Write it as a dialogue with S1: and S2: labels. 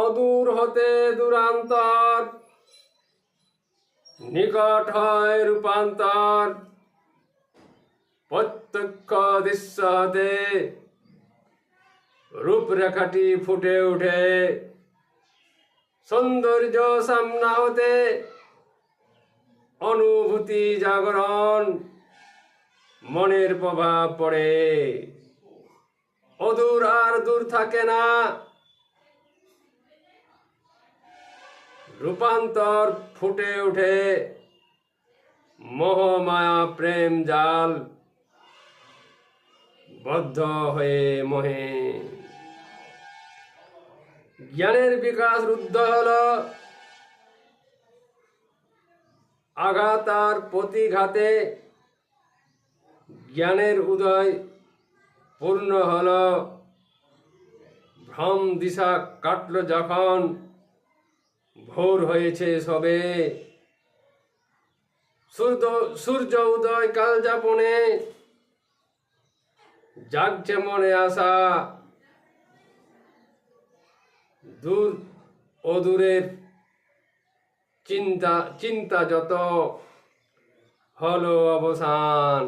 S1: অদূর হতে দূরান্তর, নিকট হয় রূপান্তর। প্রত্যক্ষ দৃশ্য হতে রূপরেখাটি ফুটে ওঠে সৌন্দর্য সামনা হতে অনুভূতি জাগরণ, মনের প্রভাব পড়ে। অদূর আর দূর থাকে না। রূপান্তর ফুটে ওঠে মোহমায়া প্রেম জাল বদ্ধ হয়ে মোহে। জ্ঞানের বিকাশ রুদ্ধ হল। আঘাতার প্রতিঘাতে জ্ঞানের উদয় পূর্ণ হল। ভ্রম দিশা কাটল যখন ভোর হয়েছে সবে। সূর্য সূর্য উদয়, কাল যাপনে। জাগছে মনে আসা দূর অদূরের চিন্তা চিন্তা যত হলো অবসান।